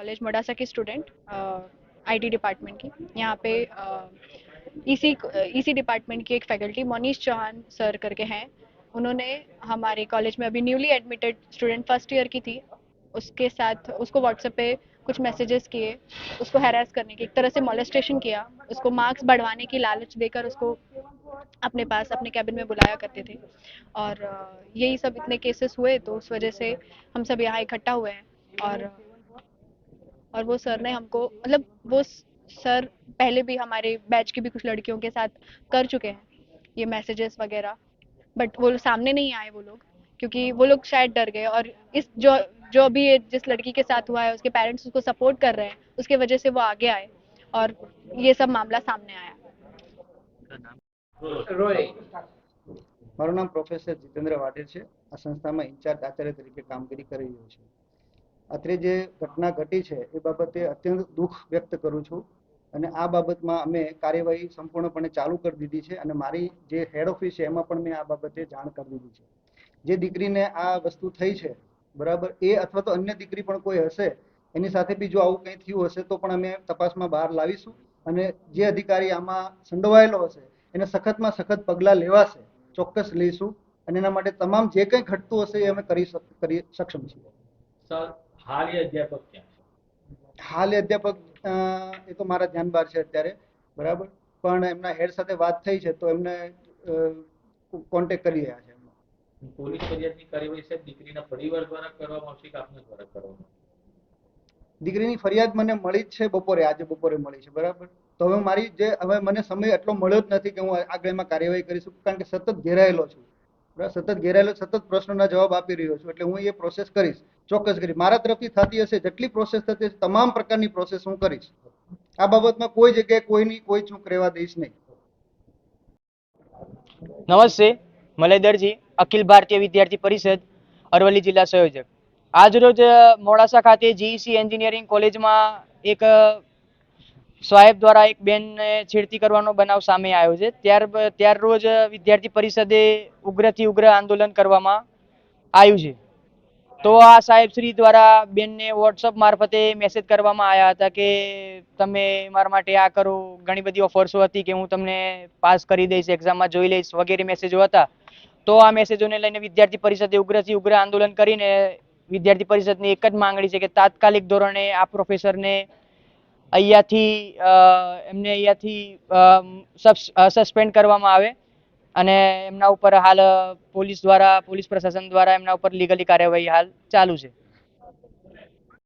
College Modasa की student IT department की। यहाँ पे इसी इसी डिपार्टमेंट की एक फैकल्टी मोनीश चौहान सर करके हैं। उन्होंने हमारे कॉलेज में अभी newly admitted student first year की थी। उसके साथ उसको व्हाट्सएप पे कुछ मैसेजेस किए, उसको हैरेस करने की, एक तरह से मोलेस्टेशन किया। उसको मार्क्स बढ़वाने की लालच देकर उसको अपने पास, अपने कैबिन में बुलाया करते थे। और यही सब इतने केसेस हुए तो उस वजह से हम सब यहाँ इकट्ठा हुए हैं। और और वो सर ने हमको मतलब वो सर पहले भी हमारे बैच की भी कुछ लड़कियों के साथ कर चुके हैं ये मैसेजेस वगैरह बट वो सामने नहीं आए वो लोग क्योंकि वो लोग शायद डर गए और इस जो जो भी ये जिस लड़की के साथ हुआ है उसके पेरेंट्स उसको सपोर्ट कर रहे हैं उसके वजह से वो आगे आए और ये सब मामला सामने आया રોય મારું નામ પ્રોફેસર જીતેન્દ્ર વાઢેર છે આ સંસ્થામાં ઇન્ચાર્જ આચાર્ય તરીકે કામગીરી કરી રહ્યો છું અત્રે જે ઘટના ઘટી છે, એ બાબતે અત્યંત દુઃખ વ્યક્ત કરું છું. અને આ બાબતમાં અમે કાર્યવાહી સંપૂર્ણપણે ચાલુ કરી દીધી છે અને મારી જે હેડ ઓફિસ છે, એમાં પણ મેં આ બાબતે જાણ કરી દીધી છે. જે દીકરીને આ વસ્તુ થઈ છે, બરાબર, એ અથવા તો અન્ય દીકરી પણ કોઈ હશે, એની સાથે બી જો આવું કંઈ થયું હશે, તો પણ અમે તપાસમાં બહાર લાવીશું. અને જે અધિકારી આમાં સંડોવાયેલો હશે, એને સખતમાં સખત પગલાં લેવાશે, ચોક્કસ લઈશું. અને એના માટે તમામ જે કંઈ ઘટતું હશે, એ અમે કરી સક્ષમ છીએ. સર હાલ અધ્યાપક ક્યાં છે? હાલી અધ્યાપક એ તો મારા ધ્યાન બહાર છે અત્યારે બરાબર? પણ એમના હેડ સાથે વાત થઈ છે તો એમને કોન્ટેક્ટ કરી રહ્યા છે પોલીસ ફરિયાદની કાર્યવાહી સાહેબ દીકરીના પરિવાર દ્વારા કરવામાં આવશે કે આપના દ્વારા કરવામાં દીકરીની ફરિયાદ મને મળી જ છે બપોરે આજે બપોરે મળી છે બરાબર? તો હવે મારી જે હવે મને સમય એટલો મળ્યો જ નથી કે હું આગળ એમાં કાર્યવાહી કરી શકું કારણ કે સતત ઘેરાયેલો છું. સતત ઘેરાયેલો સતત પ્રશ્નોના જવાબ આપી રહ્યો છું. એટલે હું એ પ્રોસેસ કરીશ. ચોક્કસ કરી. મારા તરફથી થતી હશે જેટલી પ્રોસેસ થતી હશે, તમામ પ્રકારની પ્રોસેસ હું કરીશ. આ બાબતમાં કોઈ જગ્યાએ કોઈની કોઈ ચૂક રહેવા દઈશ નહીં. નમસ્તે. મલયદરજી અખિલ ભારતીય વિદ્યાર્થી પરિષદ, અરવલ્લી જિલ્લા સંયોજક. આજરોજ મોડાસા ખાતે જીઈસી એન્જિનિયરિંગ કોલેજમાં એક સાહેબ દ્વારા એક બેનને છેડતી કરવાનો બનાવ સામે આવ્યો છે. ત્યાર ત્યાર રોજ વિદ્યાર્થી પરિષદે ઉગ્રથી ઉગ્ર આંદોલન કરવામાં આવ્યું છે. તો આ સાહેબ શ્રી દ્વારા બેનને વોટ્સઅપ મારફતે મેસેજ કરવામાં આવ્યા હતા કે, તમે મારા માટે આ કરો. ઘણી બધી ઓફર્સો હતી કે હું તમને પાસ કરી દઈશ, એક્ઝામમાં જોઈ લઈશ, વગેરે મેસેજો હતા. તો આ મેસેજોને લઈને વિદ્યાર્થી પરિષદે ઉગ્રથી ઉગ્ર આંદોલન કરીને વિદ્યાર્થી પરિષદની એક જ માંગણી છે કે તાત્કાલિક ધોરણે આ પ્રોફેસરને અહીંયાથી એમને અહીંયાથી સસ્પેન્ડ કરવામાં આવે અને એમના ઉપર હાલ પોલીસ દ્વારા, પોલીસ પ્રશાસન દ્વારા એમના ઉપર લીગલી કાર્યવાહી હાલ ચાલુ છે.